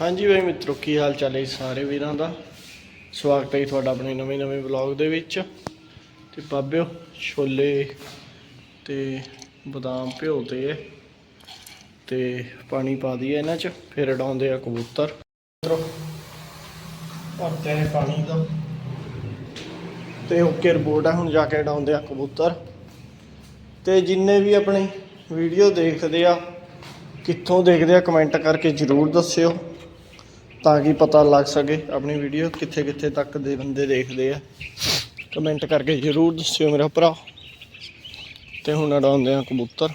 ਹਾਂਜੀ ਬਈ ਮਿੱਤਰੋ, ਕੀ ਹਾਲ ਚਾਲ ਹੈ ਸਾਰੇ ਵੀਰਾਂ ਦਾ? ਸਵਾਗਤ ਹੈ ਜੀ ਤੁਹਾਡਾ ਆਪਣੇ ਨਵੇਂ ਨਵੇਂ ਵਲੌਗ ਦੇ ਵਿੱਚ। ਤੇ ਬਾਬਿਓ ਛੋਲੇ ਤੇ ਬਦਾਮ ਭਿਓਤੇ ਹੈ। ਤੇ ਪਾਣੀ ਪਾ ਦਈਏ ਇਹਨਾਂ 'ਚ, ਫਿਰ ਉਡਾਉਂਦੇ ਆ ਕਬੂਤਰ। ਮਿੱਤਰੋ ਭਰਤੇ ਨੇ ਪਾਣੀ ਦਾ। ਤੇ ਓਕੇ, ਰਿਪੋਰਟ ਆ, ਹੁਣ ਜਾ ਕੇ ਉਡਾਉਂਦੇ ਆ ਕਬੂਤਰ। ਤੇ ਜਿੰਨੇ ਵੀ ਆਪਣੀ ਵੀਡੀਓ ਦੇਖਦੇ ਆ, ਕਿੱਥੋਂ ਦੇਖਦੇ ਆ, ਕਮੈਂਟ ਕਰਕੇ ਜਰੂਰ ਦੱਸਿਓ। ਤਾਂ ਕਿ ਪਤਾ ਲੱਗ ਸਕੇ ਆਪਣੀ ਵੀਡੀਓ ਕਿੱਥੇ ਕਿੱਥੇ ਤੱਕ ਦੇ ਬੰਦੇ ਦੇਖਦੇ ਆ। ਕਮੈਂਟ ਕਰਕੇ ਜਰੂਰ ਦੱਸਿਓ ਮੇਰਾ ਭਰਾ। ਤੇ ਹੁਣ ਉਡਾਉਂਦੇ ਆ ਕਬੂਤਰ।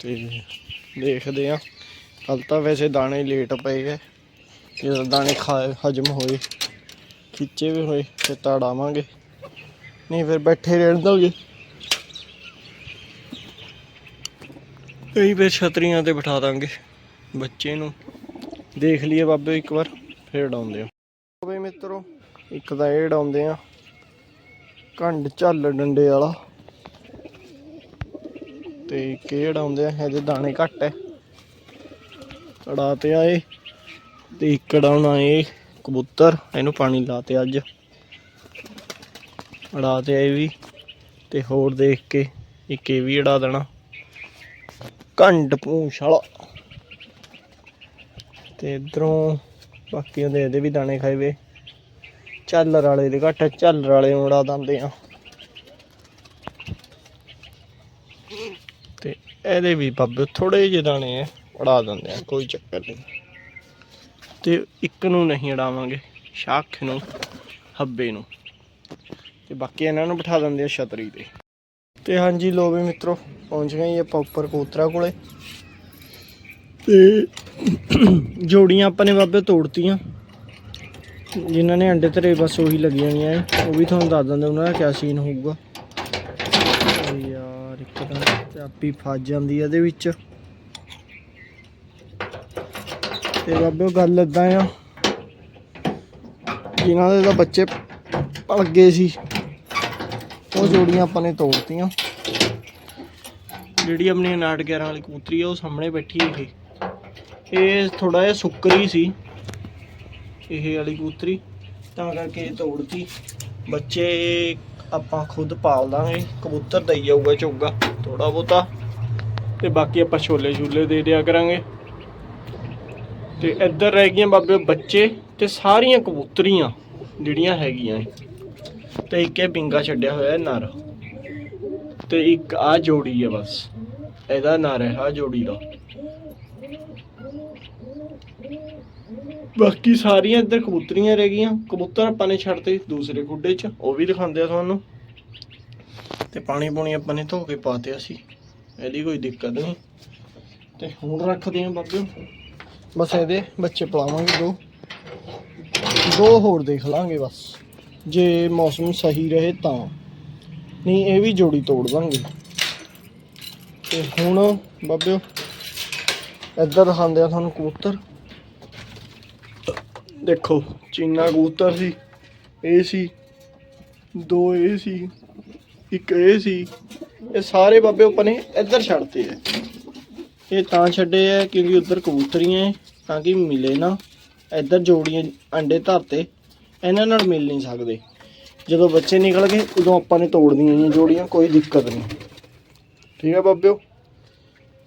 ਤੇ ਦੇਖਦੇ ਆ। ਕੱਲ ਤਾਂ ਵੈਸੇ ਦਾਣੇ ਲੇਟ ਪਏ ਗਏ ਜਦੋਂ ਦਾਣੇ ਖਾ ਹਜਮ ਹੋਏ, ਖਿੱਚੇ ਵੀ ਹੋਏ, ਤੇ ਤਾਂ ਉਡਾਵਾਂਗੇ ਨਹੀਂ ਫਿਰ ਬੈਠੇ ਰਹਿਣ ਦੋਗੇ ਕਈ ਫਿਰ ਛਤਰੀਆਂ ਤੇ ਬਿਠਾ ਦਾਂਗੇ ਬੱਚੇ ਨੂੰ। ਦੇਖ ਲਈਏ ਬਾਬੇ ਇੱਕ ਵਾਰ, ਫਿਰ ਉਡਾਉਂਦੇ ਆ ਬਈ ਮਿੱਤਰੋ, ਇੱਕ ਤਾਂ ਇਹ ਉਡਾਉਂਦੇ ਆ ਕੰਡ ਝੱਲ ਡੰਡੇ ਵਾਲਾ। ਤੇ ਇੱਕ ਇਹ ਉਡਾਉਂਦੇ ਆ ਇਹਦੇ ਦਾਣੇ ਘੱਟ ਐ ਉਡਾ ਤੇ ਆਏ ਤੇ ਇੱਕ ਉਡਾਉਣਾ ਇਹ ਕਬੂਤਰ, ਇਹਨੂੰ ਪਾਣੀ ਲਾਤੇ ਅੱਜ। ਉਡਾ ਤੇ ਆਏ ਵੀ, ਤੇ ਹੋਰ ਦੇਖ ਕੇ ਇੱਕ ਇਹ ਵੀ ਉਡਾ ਦੇਣਾ। ਕੰਡ ਪੂੰਛ ਵਾਲਾ। ਤੇ ਇਧਰੋਂ ਬਾਕੀਆਂ ਦੇ ਇਹਦੇ ਵੀ ਦਾਣੇ ਖਾਏ ਵੇ। ਝੱਲਰ ਵਾਲੇ ਦੇ ਘੱਟ, ਝੱਲਰ ਵਾਲੇ ਨੂੰ ਉਡਾ ਦਿੰਦੇ ਆ। ਤੇ ਇਹਦੇ ਵੀ ਬਾਬੇ ਥੋੜੇ ਜਿਹੇ ਦਾਣੇ ਆ, ਉਡਾ ਦਿੰਦੇ ਆ, ਕੋਈ ਚੱਕਰ ਨਹੀਂ। ਤੇ ਇੱਕ ਨੂੰ ਨਹੀਂ ਉਡਾਵਾਂਗੇ, ਸ਼ਾਖ ਨੂੰ, ਹੱਬੇ ਨੂੰ। ਤੇ ਬਾਕੀ ਇਹਨਾਂ ਨੂੰ ਬਿਠਾ ਦਿੰਦੇ ਆ ਛਤਰੀ ਤੇ। ਤੇ ਹਾਂਜੀ ਲੋ ਵੀ ਮਿੱਤਰੋ, ਪਹੁੰਚ ਗਏ ਜੀ ਆਪਾਂ ਉੱਪਰ ਕੋਤਰਾ ਕੋਲੇ। ਤੇ ਜੋੜੀਆਂ ਆਪਾਂ ਨੇ ਬਾਬੇ ਤੋੜਤੀਆਂ। ਜਿਨ੍ਹਾਂ ਨੇ ਅੰਡੇ ਧਰੇ ਬਸ ਉਹੀ ਲੱਗੀਆਂ ਜਾਣੀਆਂ ਉਹ ਵੀ ਤੁਹਾਨੂੰ ਦੱਸ ਦਿੰਦੇ ਉਹਨਾਂ ਦਾ ਕਿਆ ਸੀਨ ਹੋਊਗਾ। ਯਾਰ, ਇੱਕ ਤਾਂ ਚਾਪੀ ਫਸ ਜਾਂਦੀ ਆ ਇਹਦੇ ਵਿੱਚ। ਤੇ ਬਾਬੇ ਉਹ ਗੱਲ ਇਦਾਂ ਆ। ਜਿਨ੍ਹਾਂ ਦੇ ਤਾਂ ਬੱਚੇ ਪਲ ਗਏ ਸੀ। ਉਹ ਜੋੜੀਆਂ ਆਪਾਂ ਨੇ ਤੋੜਤੀਆਂ। ਜਿਹੜੀ ਆਪਣੀ 911 ਵਾਲੀ ਕਬੂਤਰੀ ਆ, ਉਹ ਸਾਹਮਣੇ ਬੈਠੀ ਇਹ ਇਹ ਥੋੜਾ ਜਿਹਾ ਸੁੱਕਰੀ ਸੀ, ਇਹ ਵਾਲੀ ਕਬੂਤਰੀ ਤਾਂ ਕਰਕੇ ਇਹ ਤੋੜਤੀ। ਬੱਚੇ ਆਪਾਂ ਖੁਦ ਪਾਲ ਦਾਂਗੇ ਕਬੂਤਰ ਦਈ ਜਾਊਗਾ ਚੋਗਾ ਥੋੜਾ ਬਹੁਤਾ। ਤੇ ਬਾਕੀ ਆਪਾਂ ਛੋਲੇ ਛੂਲੇ ਦੇ ਦਿਆ ਕਰਾਂਗੇ। ਤੇ ਇੱਧਰ ਰਹਿ ਗਈਆਂ ਬਾਬੇ ਬੱਚੇ ਤੇ ਸਾਰੀਆਂ ਕਬੂਤਰੀਆਂ ਜਿਹੜੀਆਂ ਹੈਗੀਆਂ ਏ। ਤੇ ਇੱਕ ਇਹ ਬਿੰਗਾ ਛੱਡਿਆ ਹੋਇਆ ਹੈ ਨਰ। ਤੇ ਇੱਕ ਆ ਜੋੜੀ ਹੈ ਬਸ। ਇਹਦਾ ਨਰ ਹੈ ਆ ਜੋੜੀ ਦਾ। ਬਾਕੀ ਸਾਰੀਆਂ ਇੱਧਰ ਕਬੂਤਰੀਆਂ ਰਹਿ ਗਈਆਂ। ਕਬੂਤਰ ਆਪਾਂ ਨੇ ਛੱਡਤੇ ਦੂਸਰੇ ਖੁੱਡੇ 'ਚ। ਉਹ ਵੀ ਦਿਖਾਉਂਦੇ ਆ ਤੁਹਾਨੂੰ। ਤੇ ਪਾਣੀ ਪੂਣੀ ਆਪਾਂ ਨੇ ਧੋ ਕੇ ਪਾਤੇ ਸੀ ਇਹਦੀ ਕੋਈ ਦਿੱਕਤ ਨਹੀਂ। ਤੇ ਹੁਣ ਰੱਖਦੇ ਆ ਬਾਬੇ। ਬਸ ਇਹਦੇ ਬੱਚੇ ਪਲਾਵਾਂਗੇ ਦੋ। ਦੋ ਹੋਰ ਦੇਖ ਲਾਂਗੇ ਬਸ। ਜੇ ਮੌਸਮ ਸਹੀ ਰਹੇ ਤਾਂ। ਨਹੀਂ, ਇਹ ਵੀ ਜੋੜੀ ਤੋੜ ਦਾਂਗੇ। ਤੇ ਹੁਣ ਬਾਬਿਓ ਇੱਧਰ ਦਿਖਾਉਂਦੇ ਆ ਤੁਹਾਨੂੰ ਕਬੂਤਰ। ਦੇਖੋ, ਚੀਨਾ ਕਬੂਤਰ ਸੀ, ਇਹ ਸੀ, ਦੋ ਇਹ ਸੀ, ਇੱਕ ਇਹ ਸੀ, ਇਹ ਸਾਰੇ ਬਾਬੇ ਆਪਾਂ ਨੇ ਇੱਧਰ ਛੱਡਤੇ ਐ ਇਹ ਤਾਂ ਛੱਡੇ ਆ ਕਿਉਂਕਿ ਉੱਧਰ ਕਬੂਤਰੀਆਂ ਐ, ਤਾਂ ਕਿ ਮਿਲੇ ਨਾ, ਇੱਧਰ ਜੋੜੀਆਂ ਅੰਡੇ ਧਰਤੇ, ਇਹਨਾਂ ਨਾਲ ਮਿਲ ਨਹੀਂ ਸਕਦੇ। ਜਦੋਂ ਬੱਚੇ ਨਿਕਲ ਗਏ, ਉਦੋਂ ਆਪਾਂ ਨੇ ਤੋੜਦੀਆਂ ਨੇ ਜੋੜੀਆਂ, ਕੋਈ ਦਿੱਕਤ ਨਹੀਂ। ਠੀਕ ਹੈ ਬਾਬਿਓ?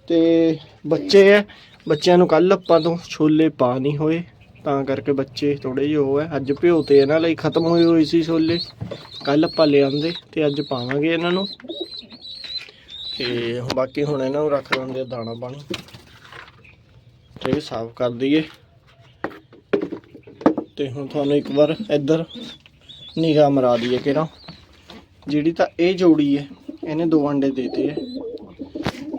ਤੇ ਬੱਚੇ ਐ, ਬੱਚਿਆਂ ਨੂੰ ਕੱਲ ਆਪਾਂ ਤੋਂ ਛੋਲੇ ਪਾ ਨਹੀਂ ਹੋਏ। ਤਾਂ ਕਰਕੇ ਬੱਚੇ ਥੋੜੇ ਜਿਹੇ ਉਹ ਹੈ। ਅੱਜ ਭਿਓ ਤੇ ਇਹਨਾਂ ਲਈ ਖਤਮ ਹੋਏ ਹੋਏ ਸੀ ਛੋਲੇ। ਕੱਲ ਆਪਾਂ ਲਿਆਂਦੇ ਤੇ ਅੱਜ ਪਾਵਾਂਗੇ ਇਹਨਾਂ ਨੂੰ। ਤੇ ਬਾਕੀ ਹੁਣ ਇਹਨਾਂ ਨੂੰ ਰੱਖ ਦਿੰਦੇ ਆ ਦਾਣਾ ਪਾਣੀ। ਤੇ ਸਾਫ਼ ਕਰ ਦਈਏ। ਤੇ ਹੁਣ ਤੁਹਾਨੂੰ ਇੱਕ ਵਾਰ ਇੱਧਰ ਨਿਗਾਹ ਮਰਾ ਦਈਏ ਕਿਹੜਾ। ਜਿਹੜੀ ਤਾਂ ਇਹ ਜੋੜੀ ਹੈ, ਇਹਨੇ ਦੋ ਅੰਡੇ ਦੇਤੇ ਹੈ।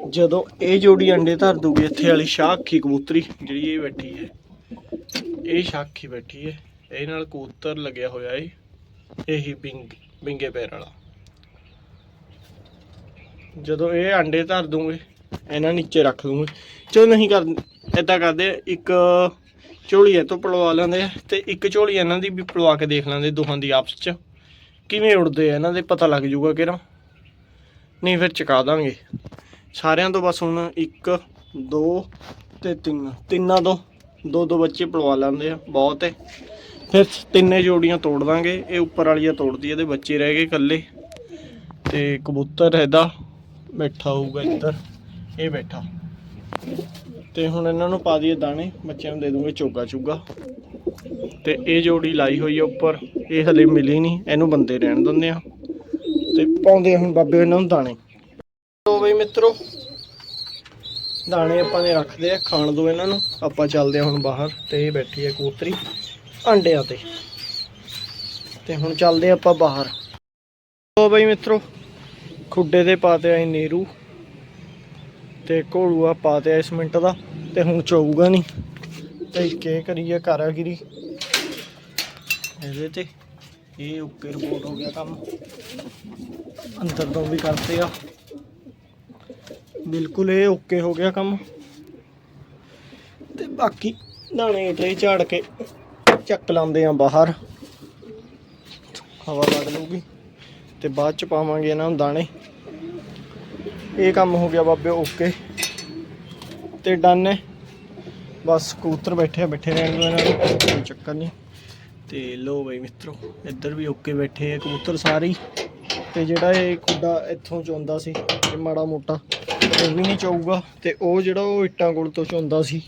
ਜਦੋਂ ਇਹ ਜੋੜੀ ਅੰਡੇ ਧਰ ਦੂਗੀ, ਇੱਥੇ ਵਾਲੀ ਸ਼ਾਹ ਅੱਖੀ ਕਬੂਤਰੀ ਜਿਹੜੀ ਇਹ ਬੈਠੀ ਹੈ। ਇਹ ਸ਼ਾਖੀ ਬੈਠੀ ਹੈ ਇਹ ਨਾਲ ਕੂਤਰ ਲੱਗਿਆ ਹੋਇਆ ਏ। ਇਹੀ ਬਿੰਗ, ਬਿੰਗੇ ਪੈਰ ਵਾਲਾ। ਜਦੋਂ ਇਹ ਆਂਡੇ ਧਰ ਦੂੰਗੇ, ਇਹਨਾਂ ਨੀਚੇ ਰੱਖ ਦੂੰਗੇ। ਚਲੋ ਨਹੀਂ ਕਰ ਇਦਾਂ ਕਰਦੇ ਇੱਕ ਝੋਲੀ ਇਹ ਤੋਂ ਪਲਵਾ ਲੈਂਦੇ ਆ ਤੇ ਇੱਕ ਝੋਲੀ ਇਹਨਾਂ ਦੀ ਵੀ ਪਲਵਾ ਕੇ ਦੇਖ ਲੈਂਦੇ ਦੋਹਾਂ ਦੀ ਆਪਸ ਚ। ਕਿਵੇਂ ਉੜਦੇ ਆ, ਇਹਨਾਂ ਦੇ ਪਤਾ ਲੱਗ ਜਾਊਗਾ ਕਿਹੜਾ। ਨਹੀਂ ਫਿਰ ਚਕਾ ਦਾਂਗੇ। ਸਾਰਿਆਂ ਤੋਂ ਬਸ ਹੁਣ 1 2 ਤੇ ਤਿੰਨ। ਤਿੰਨਾਂ ਤੋਂ। ਦੋ ਦੋ ਬੱਚੇ ਪਲਵਾ ਲੈਂਦੇ ਆ, ਬਹੁਤ ਹੈ ਫਿਰ ਤਿੰਨੇ ਜੋੜੀਆਂ ਤੋੜ ਦਾਂਗੇ, ਇਹ ਉੱਪਰ ਵਾਲੀਆਂ ਤੋੜਦੀ ਇਹਦੇ ਬੱਚੇ ਰਹਿ ਗਏ ਇਕੱਲੇ। ਤੇ ਕਬੂਤਰ ਇਹਦਾ ਬੈਠਾ ਹੋਊਗਾ ਇੱਧਰ, ਇਹ ਬੈਠਾ। ਤੇ ਹੁਣ ਇਹਨਾਂ ਨੂੰ ਪਾ ਦਈਏ ਦਾਣੇ, ਬੱਚਿਆਂ ਨੂੰ ਦੇ ਦੂੰਗੇ ਚੋਗਾ ਚੁਗਾ ਤੇ ਇਹ ਜੋੜੀ ਲਾਈ ਹੋਈ ਹੈ ਉੱਪਰ, ਇਹ ਹਲੇ ਮਿਲੀ ਨਹੀਂ, ਇਹਨੂੰ ਬੰਦੇ ਰਹਿਣ ਦਿੰਦੇ ਆ। ਤੇ ਪਾਉਂਦੇ ਆ ਹੁਣ ਬਾਬੇ ਇਹਨਾਂ ਨੂੰ ਦਾਣੇ। ਲੋ ਬਈ ਮਿੱਤਰੋ ਦਾਣੇ ਆਪਾਂ ਨੇ ਰੱਖਦੇ ਆ, ਖਾਣ ਦੋ ਇਹਨਾਂ ਨੂੰ। ਆਪਾਂ ਚੱਲਦੇ ਆ ਹੁਣ ਬਾਹਰ ਤੇ ਇਹ ਬੈਠੀ ਆ ਕਬੂਤਰੀ ਅੰਡਿਆਂ ਤੇ। ਤੇ ਹੁਣ ਚੱਲਦੇ ਆ ਆਪਾਂ ਬਾਹਰ। ਲੋ ਬਈ ਮਿੱਤਰੋ, ਖੁੱਡੇ ਤੇ ਪਾਤੇ ਆਏ ਨੀਰੂ। ਤੇ ਘੋੜੂਆ ਪਾਤੇ ਆ ਇਸ ਮਿੰਟ ਦਾ, ਤੇ ਹੁਣ ਚੋਊਗਾ ਨਹੀਂ ਤੇ ਕੇ ਕਰੀਏ ਕਾਰਾਗਿਰੀ। ਇਹਦੇ ਤੇ ਇਹ ਓਕੇ ਰਿਪੋਰਟ ਹੋ ਗਿਆ ਕੰਮ। ਅੰਦਰ ਤੋਂ ਵੀ ਕਰਦੇ ਆ। ਬਿਲਕੁਲ ਇਹ ਓਕੇ ਹੋ ਗਿਆ ਕੰਮ। ਤੇ ਬਾਕੀ ਦਾਣੇ ਟਰੇ ਝਾੜ ਕੇ ਚੱਕ ਲਾਉਂਦੇ ਆ ਬਾਹਰ। ਹਵਾ ਲੱਗ ਲੂਗੀ ਤੇ ਬਾਅਦ ਚ ਪਾਵਾਂਗੇ ਇਹਨਾਂ ਨੂੰ ਦਾਣੇ। ਇਹ ਕੰਮ ਹੋ ਗਿਆ ਬਾਬੇ, ਓਕੇ। ਤੇ ਡਨ ਹੈ। ਬਸ ਕਬੂਤਰ ਬੈਠੇ ਬੈਠੇ ਰਹਿਣ ਦੋ ਇਹਨਾਂ ਨੂੰ, ਕੋਈ ਚੱਕਰ ਨਹੀਂ। ਤੇ ਲੋ ਬਈ ਮਿੱਤਰੋ, ਇੱਧਰ ਵੀ ਓਕੇ ਬੈਠੇ ਆ ਕਬੂਤਰ ਸਾਰੇ ਤੇ ਜਿਹੜਾ ਇਹ ਖੁੱਡਾ ਇੱਥੋਂ ਚੋਂਦਾ ਸੀ, ਇਹ ਮਾੜਾ ਮੋਟਾ। ਉਹ ਵੀ ਨਹੀਂ ਚਾਊਗਾ ਤੇ ਉਹ ਜਿਹੜਾ ਉਹ ਇੱਟਾਂ ਕੋਲ ਤੋਂ ਚੋਂਦਾ ਸੀ।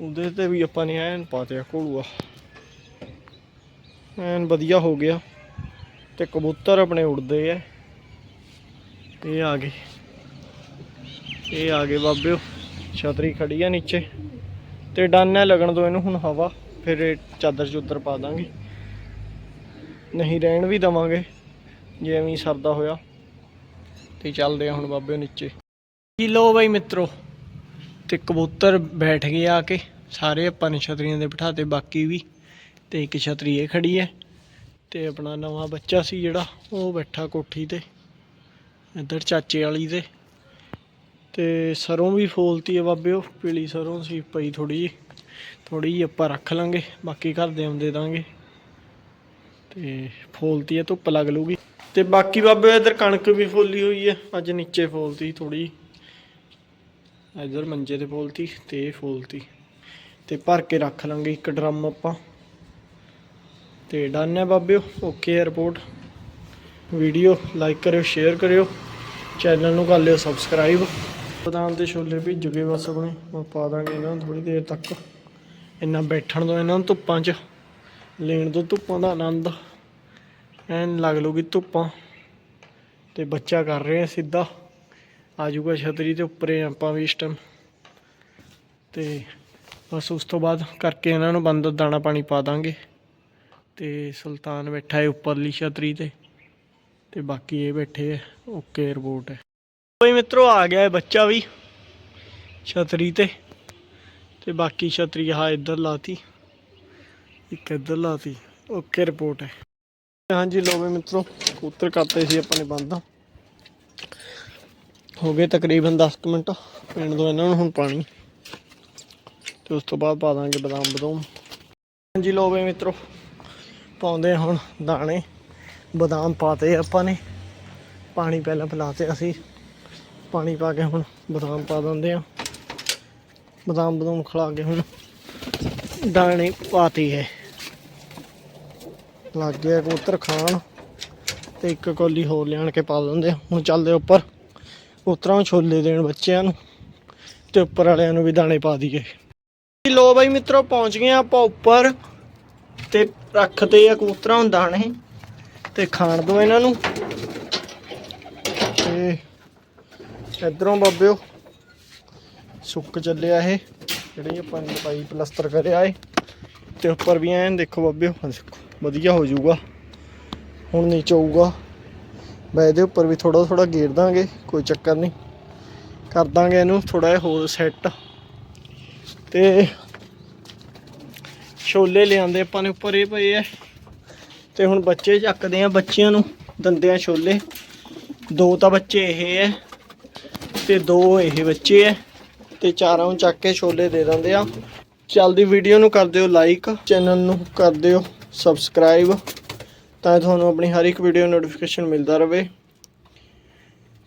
ਉਹਦੇ ਤੇ ਵੀ ਆਪਾਂ ਨੇ ਐਨ ਪਾਤਿਆ ਘੋਲੂਆ। ਐਨ ਵਧੀਆ ਹੋ ਗਿਆ। ਤੇ ਕਬੂਤਰ ਆਪਣੇ ਉੱਡਦੇ ਆ। ਇਹ ਆ ਗਏ। ਇਹ ਆ ਗਏ ਬਾਬਿਓ। ਛਤਰੀ ਖੜੀ ਆ ਨੀਚੇ। ਤੇ ਡੰਨ ਹੈ ਲੱਗਣ ਦੋ ਇਹਨੂੰ ਹੁਣ ਹਵਾ। ਫਿਰ ਇਹ ਚਾਦਰ ਚੁੱਦਰ ਪਾ ਦਾਂਗੇ। ਨਹੀਂ ਰਹਿਣ ਵੀ ਦਵਾਂਗੇ। ਜੇ ਐਵੇਂ ਸਰਦਾ ਹੋਇਆ। ਤੇ ਚੱਲਦੇ ਆ ਹੁਣ ਬਾਬੇ ਨੀਚੇ। ਜੀ ਲੋ ਬਾਈ ਮਿੱਤਰੋ? ਤੇ ਕਬੂਤਰ ਬੈਠ ਗਏ ਆ ਕੇ। ਸਾਰੇ ਆਪਾਂ ਨੇ ਛਤਰੀਆਂ ਦੇ ਬਿਠਾਤੇ, ਬਾਕੀ ਵੀ। ਤੇ ਇੱਕ ਛਤਰੀ ਇਹ ਖੜੀ ਹੈ। ਤੇ ਆਪਣਾ ਨਵਾਂ ਬੱਚਾ ਸੀ ਜਿਹੜਾ, ਉਹ ਬੈਠਾ ਕੋਠੀ ਤੇ। ਇੱਧਰ ਚਾਚੇ ਵਾਲੀ ਤੇ ਤੇ ਸਰੋਂ ਵੀ ਫੋਲਤੀ ਹੈ ਬਾਬਿਓ। ਪੀਲੀ ਸਰੋਂ ਸੀ, ਪਈ ਥੋੜੀ ਜੀ ਥੋੜੀ ਜਿਹੀ ਆਪਾਂ ਰੱਖ ਲਾਂਗੇ। ਬਾਕੀ ਘਰ ਦੇ ਆਉਂਦੇ ਦਾਂਗੇ। ਤੇ ਫੋਲਤੀ ਹੈ, ਧੁੱਪ ਲੱਗ ਲੂਗੀ ਤੇ ਬਾਕੀ ਬਾਬੇ ਇੱਧਰ ਕਣਕ ਵੀ ਫੋਲੀ ਹੋਈ ਹੈ। ਅੱਜ ਨੀਚੇ ਫੋਲਤੀ ਥੋੜੀ ਇੱਧਰ ਮੰਜੇ ਤੇ ਫੋਲਤੀ ਤੇ ਇਹ ਫੋਲਤੀ। ਤੇ ਭਰ ਕੇ ਰੱਖ ਲਾਂਗੇ ਇੱਕ ਡਰਮ ਆਪਾਂ। ਤੇ ਡਨ ਹੈ ਬਾਬਿਓ, ਓਕੇ ਰਿਪੋਰਟ ਵੀਡੀਓ ਲਾਈਕ ਕਰਿਓ ਸ਼ੇਅਰ ਕਰਿਓ। ਚੈਨਲ ਨੂੰ ਕਰ ਲਿਓ ਸਬਸਕ੍ਰਾਈਬ ਬਦਾਮ ਤੇ ਛੋਲੇ ਭਿੱਜ ਗਏ ਬਸ ਆਪਣੇ। ਹੁਣ ਪਾ ਦਾਂਗੇ ਇਹਨਾਂ ਨੂੰ ਥੋੜੀ ਦੇਰ ਤੱਕ। ਇੰਨਾ ਬੈਠਣ ਦੋ ਇਹਨਾਂ ਨੂੰ ਧੁੱਪਾਂ 'ਚ। ਲੈਣ ਦੋ ਧੁੱਪਾਂ ਦਾ ਆਨੰਦ। ਐਨ ਲੱਗ ਲੂਗੀ ਧੁੱਪਾਂ। ਤੇ ਬੱਚਾ ਕਰ ਰਹੇ ਆ ਸਿੱਧਾ। ਆ ਜਾਊਗਾ ਛਤਰੀ ਦੇ ਉੱਪਰੇ ਆਪਾਂ ਵੀ ਇਸ ਟਾਈਮ ਤੇ ਬਸ ਉਸ ਤੋਂ ਬਾਅਦ ਕਰਕੇ ਇਹਨਾਂ ਨੂੰ ਬੰਦ ਦਾਣਾ ਪਾਣੀ ਪਾ ਦਾਂਗੇ। ਤੇ ਸੁਲਤਾਨ ਬੈਠਾ ਹੈ ਉੱਪਰਲੀ ਛਤਰੀ ਤੇ। ਤੇ ਬਾਕੀ ਇਹ ਬੈਠੇ ਹੈ ਓਕੇ ਰਿਪੋਰਟ ਹੈ ਬਈ ਮਿੱਤਰੋ, ਆ ਗਿਆ ਹੈ ਬੱਚਾ ਵੀ ਛਤਰੀ ਤੇ। ਤੇ ਬਾਕੀ ਛਤਰੀ ਆ ਇੱਧਰ ਲਾਤੀ। ਇੱਕ ਇੱਧਰ ਲਾਤੀ। ਓਕੇ ਰਿਪੋਰਟ ਹੈ ਹਾਂਜੀ ਲੋ ਬਈ ਮਿੱਤਰੋ, ਕਬੂਤਰ ਕਰਤੇ ਸੀ ਆਪਾਂ ਨੇ ਬੰਦ। ਹੋ ਗਏ ਤਕਰੀਬਨ 10 ਕੁ ਮਿੰਟ। ਪੀਣ ਦੋ ਇਹਨਾਂ ਨੂੰ ਹੁਣ ਪਾਣੀ। ਤੇ ਉਸ ਤੋਂ ਬਾਅਦ ਪਾ ਦਾਂਗੇ ਬਦਾਮ ਬਦਾਮ। ਹਾਂਜੀ ਲੋ ਬਈ ਮਿੱਤਰੋ, ਪਾਉਂਦੇ ਹੁਣ ਦਾਣੇ। ਬਦਾਮ ਪਾਤੇ ਆਪਾਂ ਨੇ। ਪਾਣੀ ਪਹਿਲਾਂ ਪਿਲਾਤੇ ਅਸੀਂ। ਪਾਣੀ ਪਾ ਕੇ ਹੁਣ ਬਦਾਮ ਪਾ ਦਿੰਦੇ ਆ ਬਦਾਮ ਬਦਾਮ ਖਲਾ ਕੇ ਹੁਣ ਦਾਣੇ ਪਾਤੀ ਹੈ। ਲੱਗ ਗਿਆ ਕਬੂਤਰ ਖਾਣ। ਤੇ ਇੱਕ ਕੋਲੀ ਹੋਰ ਲਿਆਣ ਕੇ ਪਾ ਦਿੰਦੇ ਆ ਹੁਣ ਚੱਲਦੇ ਉੱਪਰ। ਉਤਰਾਂ ਛੋਲੇ ਦੇਣ ਬੱਚਿਆਂ ਨੂੰ ਤੇ ਉੱਪਰ ਵਾਲਿਆਂ ਨੂੰ ਵੀ ਦਾਣੇ ਪਾ ਦਈਏ। ਲੋ ਬਾਈ ਮਿੱਤਰੋ ਪਹੁੰਚ ਗਏ ਆਪਾਂ ਉੱਪਰ ਤੇ ਰੱਖਦੇ ਆ ਕਬੂਤਰਾਂ ਨੂੰ ਦਾਣੇ ਤੇ ਖਾਣ ਦੋ ਇਹਨਾਂ ਨੂੰ। ਤੇ ਇਧਰੋਂ ਬਾਬਿਓ ਸੁੱਕ ਚੱਲਿਆ ਇਹ, ਜਿਹੜੀ ਆਪਾਂ ਨੇ ਪਾਈ ਪਲਸਤਰ ਕਰਿਆ ਏ ਤੇ ਉੱਪਰ ਵੀ ਐਨ ਦੇਖੋ ਬਾਬਿਓ ਦੇਖੋ, ਵਧੀਆ ਹੋ ਜਾਊਗਾ। ਹੁਣ ਨਹੀਂ ਚਊਗਾ ਮੈਂ ਇਹਦੇ ਉੱਪਰ ਵੀ ਥੋੜਾ ਥੋੜਾ ਗੇਰ ਦਾਂਗੇ, ਕੋਈ ਚੱਕਰ ਨਹੀਂ। ਕਰ ਦਾਂਗੇ ਇਹਨੂੰ ਥੋੜਾ ਜਿਹਾ ਹੋਰ ਸੈੱਟ ਤੇ ਛੋਲੇ ਲਿਆਂਦੇ ਆਪਾਂ ਨੇ ਉੱਪਰ, ਇਹ ਪਏ ਐ ਤੇ ਹੁਣ ਬੱਚੇ ਚੱਕਦੇ ਆ ਬੱਚਿਆਂ ਨੂੰ, ਦੰਦੇ ਆ ਛੋਲੇ। ਦੋ ਤਾਂ ਬੱਚੇ ਇਹ ਐ ਤੇ ਦੋ ਇਹ ਬੱਚੇ ਐ ਤੇ ਚਾਰਾਂ ਨੂੰ ਚੱਕ ਕੇ ਛੋਲੇ ਦੇ ਦਿੰਦੇ ਆ। ਚੱਲਦੀ ਵੀਡੀਓ ਨੂੰ ਕਰ ਦਿਓ ਲਾਈਕ ਚੈਨਲ ਨੂੰ ਕਰ ਦਿਓ ਸਬਸਕ੍ਰਾਈਬ ਤਾਂ ਤੁਹਾਨੂੰ ਆਪਣੀ ਹਰ ਇੱਕ ਵੀਡੀਓ ਨੋਟੀਫਿਕੇਸ਼ਨ ਮਿਲਦਾ ਰਹੇ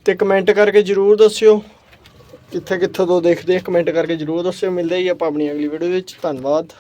ਤੇ ਕਮੈਂਟ ਕਰਕੇ ਜਰੂਰ ਦੱਸਿਓ ਕਿੱਥੇ ਕਿੱਥੇ ਤੋਂ ਦੇਖਦੇ ਕਮੈਂਟ ਕਰਕੇ ਜਰੂਰ ਦੱਸਿਓ। ਮਿਲਦੇ ਹੀ ਆਪਾਂ ਆਪਣੀ ਅਗਲੀ ਵੀਡੀਓ ਵਿੱਚ। ਧੰਨਵਾਦ।